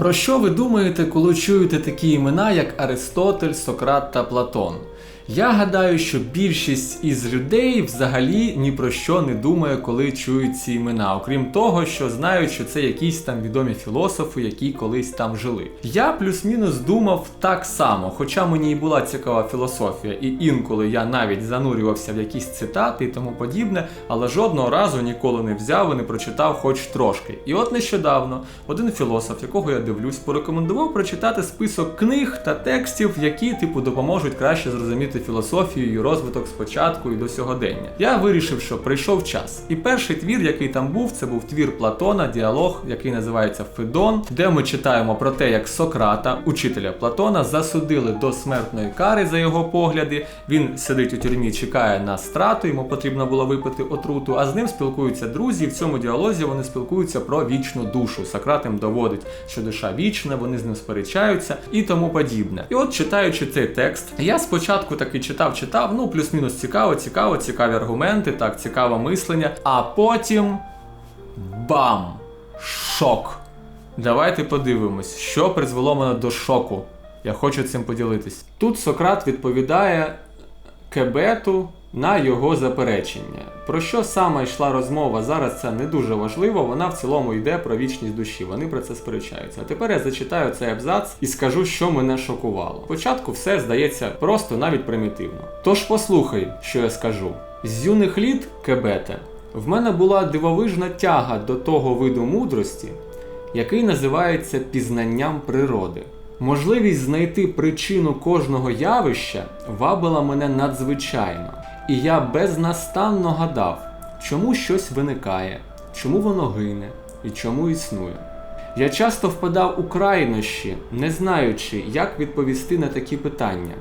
Про що ви думаєте, коли чуєте такі імена, як Аристотель, Сократ та Платон? Я гадаю, що більшість із людей взагалі ні про що не думає, коли чують ці імена, окрім того, що знають, що це якісь там відомі філософи, які колись там жили. Я плюс-мінус думав так само, хоча мені і була цікава філософія, і інколи я навіть занурювався в якісь цитати і тому подібне, але жодного разу ніколи не взяв і не прочитав хоч трошки. І от нещодавно один філософ, якого я дивлюсь, порекомендував прочитати список книг та текстів, які типу допоможуть краще зрозуміти філософію і розвиток спочатку і до сьогодення. Я вирішив, що прийшов час. І перший твір, який там був, це був твір Платона, діалог, який називається Федон, де ми читаємо про те, як Сократа, учителя Платона, засудили до смертної кари за його погляди. Він сидить у тюрмі, чекає на страту, йому потрібно було випити отруту, а з ним спілкуються друзі. І в цьому діалозі вони спілкуються про вічну душу. Сократ їм доводить, що душа вічна, вони з ним сперечаються і тому подібне. І от читаючи цей текст, я спочатку такий читав, читав, ну плюс-мінус цікаво, цікаво, цікаві аргументи, так, цікаве мислення. А потім бам! Шок! Давайте подивимось, що призвело мене до шоку. Я хочу цим поділитись. Тут Сократ відповідає Кебету на його заперечення. Про що саме йшла розмова зараз, це не дуже важливо. Вона в цілому йде про вічність душі. Вони про це сперечаються. А тепер я зачитаю цей абзац і скажу, що мене шокувало. Спочатку все здається просто навіть примітивно. Тож послухай, що я скажу. З юних літ Кебете в мене була дивовижна тяга до того виду мудрості, який називається пізнанням природи. Можливість знайти причину кожного явища вабила мене надзвичайно, і я безнастанно гадав, чому щось виникає, чому воно гине і чому існує. Я часто впадав у крайнощі, не знаючи, як відповісти на такі питання.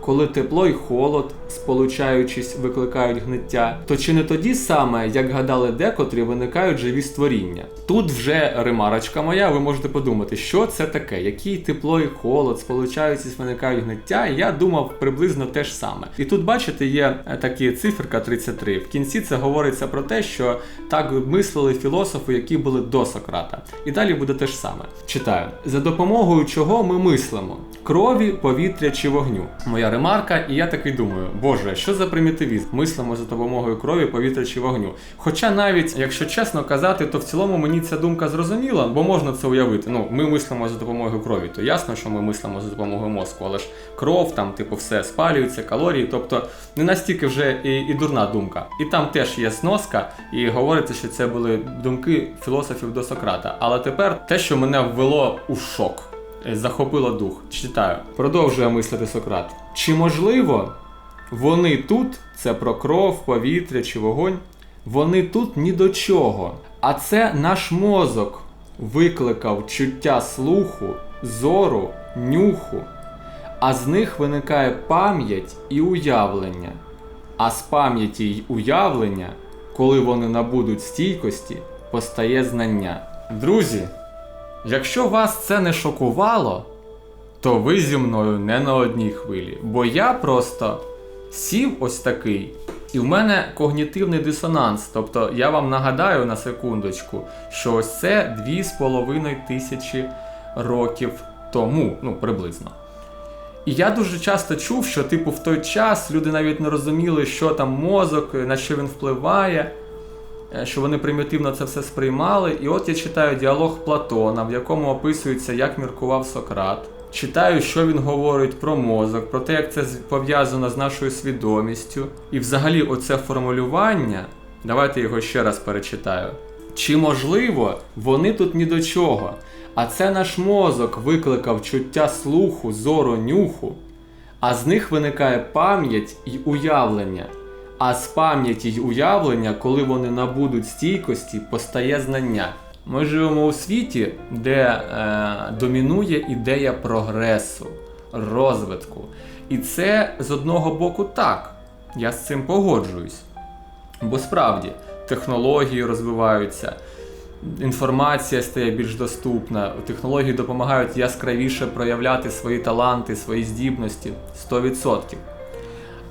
Коли тепло й холод, сполучаючись, викликають гниття, то чи не тоді саме, як гадали декотрі, виникають живі створіння? Тут вже ремарочка моя, ви можете подумати, що це таке, який тепло і холод, сполучаючись, виникають гниття, я думав приблизно те ж саме. І тут, бачите, є е, такі циферка 33. В кінці це говориться про те, що так мислили філософи, які були до Сократа. І далі буде те ж саме. Читаю: за допомогою чого ми мислимо: крові, повітря чи вогню. Моя ремарка, і я такий думаю, боже, що за примітивізм? Мислимо за допомогою крові, повітря чи вогню. Хоча навіть, якщо чесно казати, то в цілому мені ця думка зрозуміла, бо можна це уявити. Ну, ми мислимо за допомогою крові, то ясно, що ми мислимо за допомогою мозку, але ж кров, там, типу, все спалюється, калорії, тобто не настільки вже і, і дурна думка. І там теж є сноска, і говориться, що це були думки філософів до Сократа. Але тепер те, що мене ввело у шок. Захопило дух. Читаю. Продовжує мислити Сократ. Чи можливо вони тут, це про кров, повітря чи вогонь, вони тут ні до чого. А це наш мозок викликав чуття слуху, зору, нюху, а з них виникає пам'ять і уявлення. А з пам'яті й уявлення, коли вони набудуть стійкості, постає знання. Друзі, якщо вас це не шокувало, то ви зі мною не на одній хвилі, бо я просто сів ось такий, і в мене когнітивний дисонанс. Тобто я вам нагадаю на секундочку, що ось це 2,5 тисячі років тому, ну приблизно. І я дуже часто чув, що, типу, в той час люди навіть не розуміли, що там мозок, на що він впливає, е, що вони примітивно це все сприймали. І от я читаю діалог Платона, в якому описується, як міркував Сократ. Читаю, що він говорить про мозок, про те, як це пов'язано з нашою свідомістю. І взагалі, оце формулювання, давайте його ще раз перечитаю. Чи можливо, вони тут ні до чого, а це наш мозок викликав чуття слуху, зору, нюху, а з них виникає пам'ять і уявлення. А з пам'яті й уявлення, коли вони набудуть стійкості, постає знання. Ми живемо у світі, де е, домінує ідея прогресу, розвитку. І це з одного боку так. Я з цим погоджуюсь. Бо справді технології розвиваються, інформація стає більш доступна, технології допомагають яскравіше проявляти свої таланти, свої здібності 100%.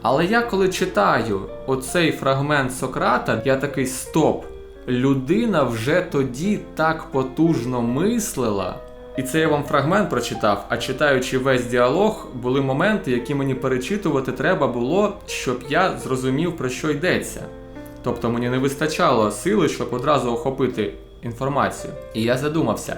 Але я коли читаю оцей фрагмент Сократа, я такий стоп. Людина вже тоді так потужно мислила, І це я вам фрагмент прочитав, а читаючи весь діалог, були моменти, які мені перечитувати треба було, щоб я зрозумів, про що йдеться. Тобто мені не вистачало сили, щоб одразу охопити інформацію. І я задумався.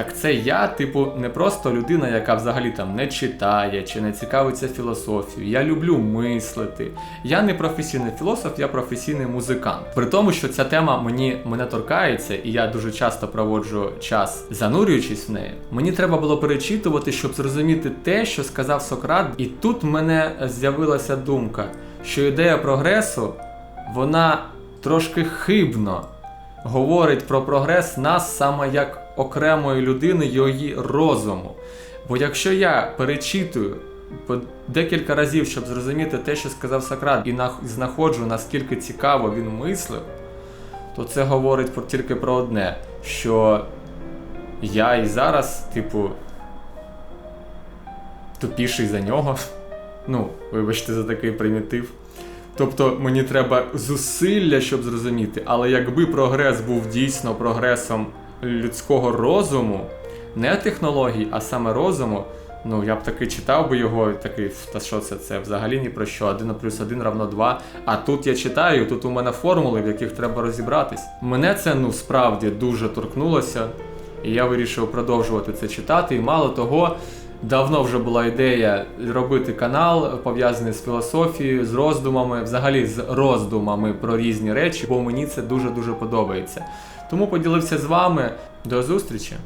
Так це я, типу, не просто людина, яка взагалі там не читає чи не цікавиться філософією. Я люблю мислити. Я не професійний філософ, я професійний музикант. При тому, що ця тема мені мене торкається, і я дуже часто проводжу час занурюючись в неї. Мені треба було перечитувати, щоб зрозуміти те, що сказав Сократ. І тут в мене з'явилася думка, що ідея прогресу, вона трошки хибно говорить про прогрес нас саме як окремої людини її розуму. Бо якщо я перечитую по декілька разів, щоб зрозуміти те, що сказав Сократ, і знаходжу, наскільки цікаво він мислив, то це говорить про, тільки про одне, що я і зараз, типу, тупіший за нього. Ну, вибачте за такий примітив. Тобто мені треба зусилля, щоб зрозуміти, але якби прогрес був дійсно прогресом людського розуму, не технологій, а саме розуму, ну я б таки читав би його такий, та що це? Це взагалі ні про що, 1 плюс 1 равно 2. А тут я читаю, тут у мене формули, в яких треба розібратись. Мене це ну справді дуже торкнулося, і я вирішив продовжувати це читати. І мало того, Давно вже була ідея робити канал пов'язаний з філософією, з роздумами, взагалі з роздумами про різні речі, бо мені це дуже дуже подобається. Тому поділився з вами. До зустрічі!